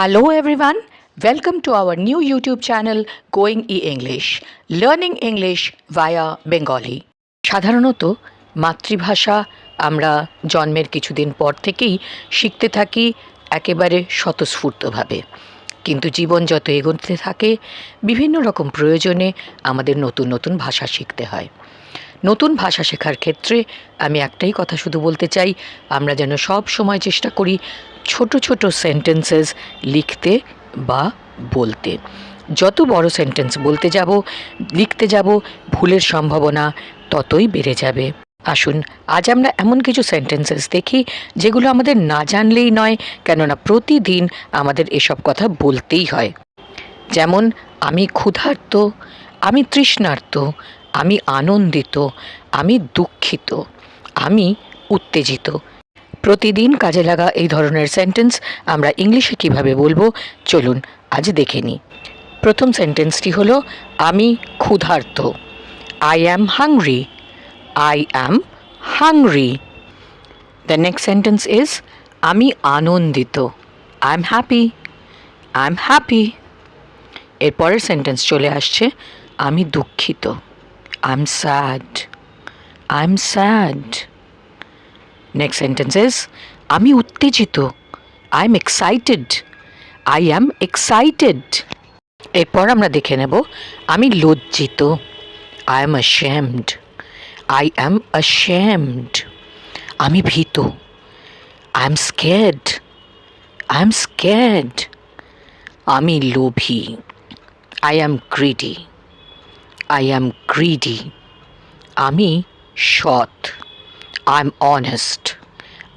Hello everyone, welcome to our new YouTube channel Going E English, Learning English via Bengali. সাধারণত মাতৃভাষা আমরা জন্মের কিছুদিন পর থেকেই শিখতে থাকি একেবারে স্বতঃস্ফূর্তভাবে। কিন্তু জীবন যত এগোতে থাকে বিভিন্ন রকম প্রয়োজনে আমাদের নতুন নতুন ভাষা শিখতে হয়। নতুন ভাষা শেখার ক্ষেত্রে আমি একটাই কথা শুধু বলতে চাই, আমরা যেন সব সময় চেষ্টা করি ছোট ছোট সেন্টেন্সেস লিখতে বা বলতে। যত বড় সেন্টেন্স বলতে যাব, লিখতে যাব, ভুলের সম্ভাবনা ততই বেড়ে যাবে। আসুন, আজ আমরা এমন কিছু সেন্টেন্সেস দেখি, যেগুলো আমাদের না জানলেই নয়, কেননা প্রতিদিন আমাদের এসব কথা বলতেই হয়। যেমন, আমি ক্ষুধার্ত, আমি তৃষ্ণার্ত আমি আনন্দিত, আমি দুঃখিত, আমি উত্তেজিত। প্রতিদিন কাজে লাগা এই ধরনের সেন্টেন্স আমরা ইংলিশে কীভাবে বলব? চলুন, আজ দেখে নিই। প্রথম সেন্টেন্সটি হলো, আমি ক্ষুধার্ত। I am hungry I am hungry the next sentence is আমি আনন্দিত। I am happy I am happy এরপরের সেন্টেন্স চলে আসছে, আমি দুঃখিত। I am sad I am sad next sentence is আমি উত্তেজিত I am excited I am excited এরপর আমরা দেখে নেব, আমি লজ্জিত. I am ashamed I am ashamed আমি ভীত. I am scared I am scared আমি লোভী. I am greedy I am greedy আমি সৎ। I am honest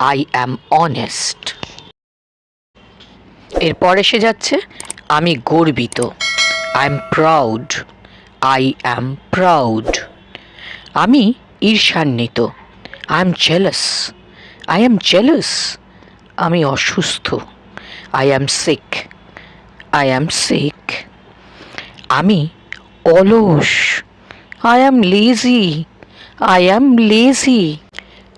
I am honest এরপর এসে যাচ্ছে, আমি গর্বিত। I am proud I am proud আমি ঈর্ষান্বিত। I am jealous I am jealous আমি অসুস্থ। I am sick I am sick আমি অলস। I am lazy I am lazy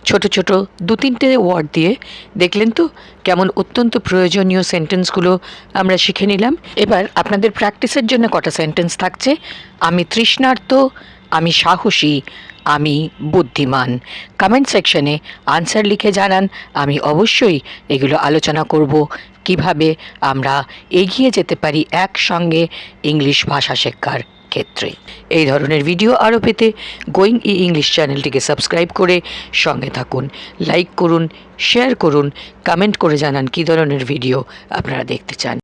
ছোট ছোট দু তিনটে ওয়ার্ড দিয়ে দেখলেন তো কেমন অত্যন্ত প্রয়োজনীয় সেন্টেন্সগুলো আমরা শিখে নিলাম। এবার আপনাদের প্র্যাকটিসের জন্য কটা সেন্টেন্স থাকছে? আমি তৃষ্ণার্ত, আমি সাহসী, আমি বুদ্ধিমান। কমেন্ট সেকশনে আনসার লিখে জানান। আমি অবশ্যই এগুলো আলোচনা করব। কীভাবে আমরা এগিয়ে যেতে পারি একসঙ্গে ইংলিশ ভাষা শেখার। ক্ষেত্রে। এই ধরনের ভিডিও আরও পেতে গোয়িং ই ইংলিশ চ্যানেলটিকে সাবস্ক্রাইব করে সঙ্গে থাকুন। লাইক করুন শেয়ার করুন কমেন্ট করে জানান কী ধরনের ভিডিও আপনারা দেখতে চান।